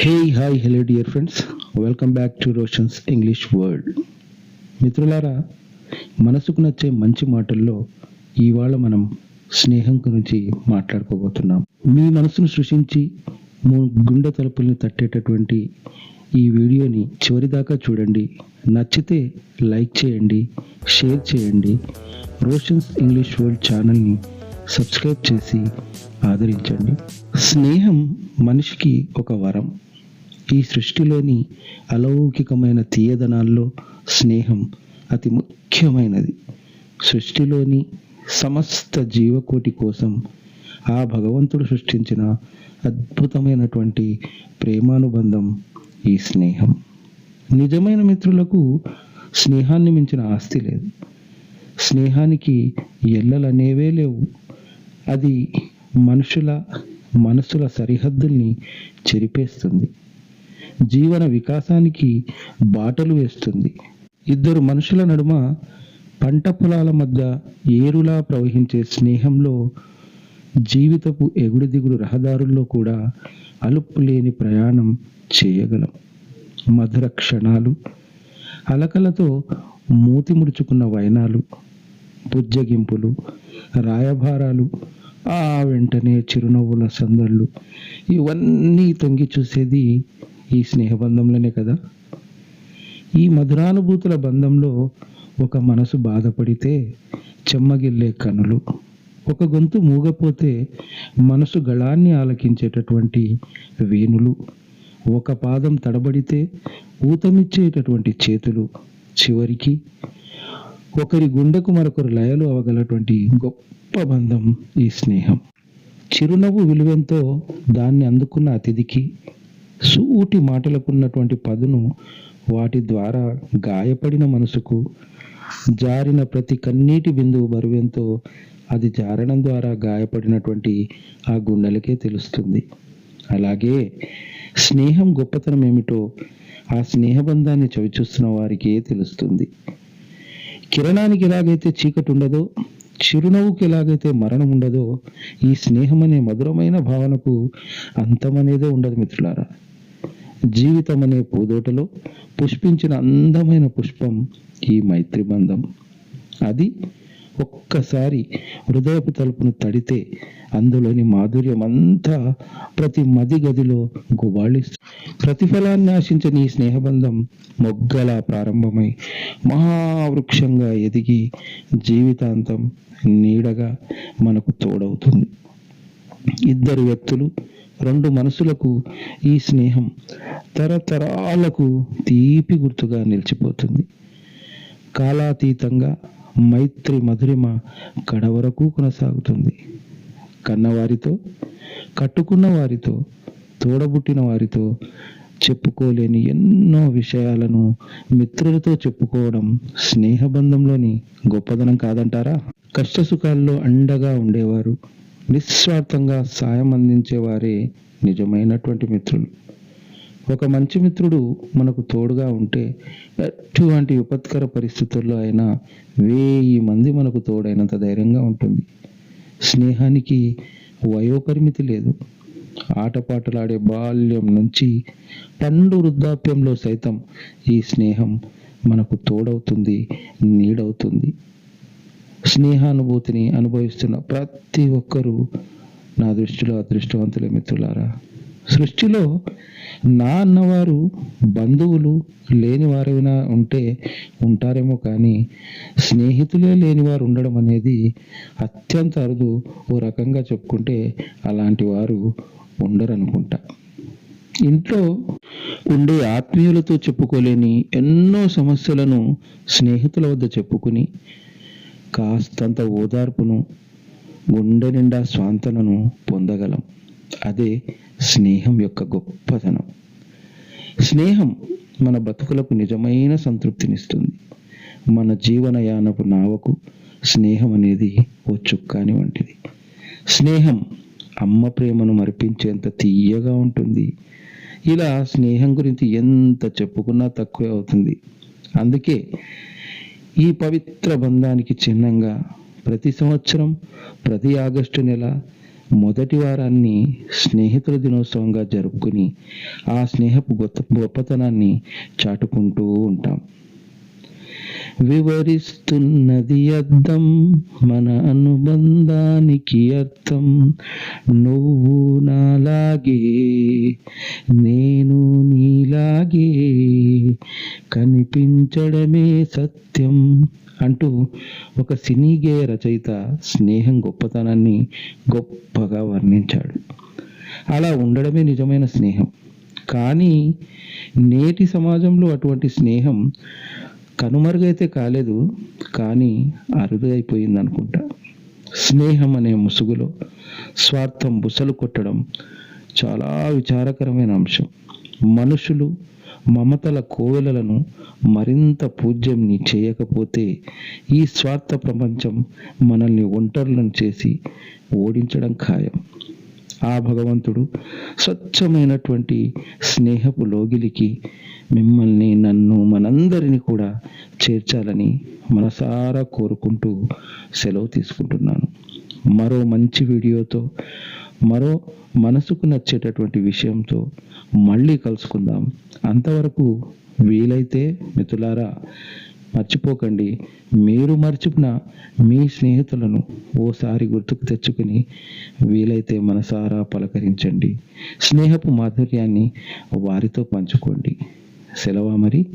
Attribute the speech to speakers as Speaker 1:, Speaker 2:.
Speaker 1: Hey hi hello dear friends welcome back to Roshan's English world మిత్రులారా మనసుకు నచ్చే మంచి మాటల్లో ఇవాళ మనం స్నేహం గురించి మాట్లాడుకోబోతున్నాం. మీ మనసును సృష్టించి గుండె తలుపుల్ని తట్టేటటువంటి ఈ వీడియోని చివరిదాకా చూడండి. నచ్చితే లైక్ చేయండి షేర్ చేయండి. రోషన్స్ ఇంగ్లీష్ వరల్డ్ ఛానల్ని సబ్స్క్రైబ్ చేసి ఆదరించండి. స్నేహం మనిషికి ఒక వరం. ఈ సృష్టిలోని అలౌకికమైన తీయదనాల్లో స్నేహం అతి ముఖ్యమైనది. సృష్టిలోని సమస్త జీవకోటి కోసం ఆ భగవంతుడు సృష్టించిన అద్భుతమైనటువంటి ప్రేమానుబంధం ఈ స్నేహం. నిజమైన మిత్రులకు స్నేహాన్ని మించిన ఆస్తి లేదు. స్నేహానికి ఎల్లలు అనేవే లేవు. అది మనుషుల మనసుల సరిహద్దుల్ని చెరిపేస్తుంది. జీవన వికాసానికి బాటలు వేస్తుంది. ఇద్దరు మనుషుల నడుమ పంట పొలాల మధ్య ఏరులా ప్రవహించే స్నేహంలో జీవితపు ఎగుడు దిగుడు రహదారుల్లో కూడా అలుపు లేని ప్రయాణం చేయగలం. మధుర క్షణాలు అలకలతో మూతి ముడుచుకున్న వైనాలు బుజ్జగింపులు రాయభారాలు ఆ వెంటనే చిరునవ్వుల సందళ్ళు ఇవన్నీ తొంగి చూసేది ఈ స్నేహబంధంలోనే కదా? ఈ మధురానుభూతుల బంధంలో ఒక మనసు బాధపడితే చెమ్మగిల్లే కనులు. ఒక గొంతు మూగపోతే మనసు గళాన్ని ఆలకించేటటువంటి వేణులు ఒక పాదం తడబడితే ఊతమిచ్చేటటువంటి చేతులు చివరికి ఒకరి గుండెకు మరొకరు లయలు అవగలటువంటి గొప్ప బంధం ఈ స్నేహం. చిరునవ్వు విలువెంతో దాన్ని అందుకున్న అతిథికి సూటి మాటలకున్నటువంటి పదును వాటి ద్వారా గాయపడిన మనసుకు జారిన ప్రతి కన్నీటి బిందువు బరువెంతో అది జారడం ద్వారా గాయపడినటువంటి ఆ గుండెలకే తెలుస్తుంది. అలాగే స్నేహం గొప్పతనం ఏమిటో ఆ స్నేహబంధాన్ని చవిచూస్తున్న వారికే తెలుస్తుంది. కిరణానికి ఎలాగైతే చీకటి ఉండదో చిరునవ్వుకి ఎలాగైతే మరణం ఉండదో ఈ స్నేహం అనే మధురమైన భావనకు అంతమనేదే ఉండదు మిత్రులారా. జీవితం అనే పూదోటలో పుష్పించిన అందమైన పుష్పం ఈ మైత్రి బంధం. అది ఒక్కసారి హృదయపు తలుపును తడితే అందులోని మాధుర్యం అంతా ప్రతి మది గదిలో గుబాళిస్తు ప్రతిఫలాన్ని ఆశించని ఈ స్నేహబంధం మొగ్గలా ప్రారంభమై మహావృక్షంగా ఎదిగి జీవితాంతం నీడగా మనకు తోడవుతుంది. ఇద్దరు వ్యక్తులు రెండు మనసులకు ఈ స్నేహం తరతరాలకు తీపి గుర్తుగా నిలిచిపోతుంది. కాలాతీతంగా మైత్రి మధురిమ కడవరకు కొనసాగుతుంది. కన్నవారితో కట్టుకున్న వారితో తోడబుట్టిన వారితో చెప్పుకోలేని ఎన్నో విషయాలను మిత్రులతో చెప్పుకోవడం స్నేహబంధంలోని గొప్పదనం కాదంటారా? కష్టసుఖాల్లో అండగా ఉండేవారు. నిస్వార్థంగా సాయం అందించేవారే నిజమైనటువంటి మిత్రులు. ఒక మంచి మిత్రుడు మనకు తోడుగా ఉంటే ఎటువంటి విపత్కర పరిస్థితుల్లో అయినా వెయ్యి మంది మనకు తోడైనంత ధైర్యంగా ఉంటుంది. స్నేహానికి వయోపరిమితి లేదు. ఆటపాటలాడే బాల్యం నుంచి పండు వృద్ధాప్యంలో సైతం ఈ స్నేహం మనకు తోడవుతుంది నీడవుతుంది. స్నేహానుభూతిని అనుభవిస్తున్న ప్రతి ఒక్కరూ నా దృష్టిలో అదృష్టవంతులే మిత్రులారా. సృష్టిలో నా అన్నవారు బంధువులు లేని వారైనా ఉంటే ఉంటారేమో కానీ స్నేహితులే లేని వారు ఉండడం అనేది అత్యంత అరుదు ఓ రకంగా చెప్పుకుంటే అలాంటి వారు ఉండరనుకుంటా. ఇంట్లో ఉండే ఆత్మీయులతో చెప్పుకోలేని ఎన్నో సమస్యలను స్నేహితుల వద్ద చెప్పుకుని కాస్తంత ఓదార్పును గుండె నిండా స్వాంతనను పొందగలం. అదే స్నేహం యొక్క గొప్పతనం. స్నేహం మన బతుకులకు నిజమైన సంతృప్తినిస్తుంది. మన జీవనయానపు నావకు స్నేహం అనేది ఓ చుక్కాని వంటిది. స్నేహం అమ్మ ప్రేమను మరిపించేంత తీయగా ఉంటుంది. ఇలా స్నేహం గురించి ఎంత చెప్పుకున్నా తక్కువే అవుతుంది. అందుకే ఈ పవిత్ర బంధానికి చిహ్నంగా ప్రతి సంవత్సరం ప్రతి ఆగస్టు నెల మొదటి వారాన్ని స్నేహితుల దినోత్సవంగా జరుపుకుని ఆ స్నేహపు గొప్ప గొప్పతనాన్ని చాటుకుంటూ ఉంటాం. వివరిస్తున్నది అర్థం మన అనుబంధానికి అర్థం. నువ్వు నాలాగే నేను నీలాగే కనిపించడమే సత్యం. అంటూ ఒక సినీ గేయ రచయిత స్నేహం గొప్పతనాన్ని గొప్పగా వర్ణించాడు. అలా ఉండడమే నిజమైన స్నేహం. కానీ నేటి సమాజంలో అటువంటి స్నేహం కనుమరుగైతే కాలేదు కానీ అరుదైపోయింది అనుకుంటా స్నేహం అనే ముసుగులో స్వార్థం బుసలు కొట్టడం చాలా విచారకరమైన అంశం. మనుషులు మమతల కోవెలలను మరింత పూజ్యంని చేయకపోతే ఈ స్వార్థ ప్రపంచం మనల్ని ఒంటరులను చేసి ఓడించడం ఖాయం. ఆ భగవంతుడు స్వచ్ఛమైనటువంటి స్నేహపు లోగిలికి మిమ్మల్ని నన్ను మనందరిని కూడా చేర్చాలని మనసారా కోరుకుంటూ సెలవు తీసుకుంటున్నాను. మరో మంచి వీడియోతో మరో మనసుకు నచ్చేటటువంటి విషయంతో మళ్ళీ కలుసుకుందాం. అంతవరకు వీలైతే మిత్రులారా మర్చిపోకండి. మీరు మర్చిపోయిన మీ స్నేహితులను ఓసారి గుర్తుకు తెచ్చుకుని వీలైతే మనసారా పలకరించండి. స్నేహపు మాధుర్యాన్ని వారితో పంచుకోండి. సెలవా మరి?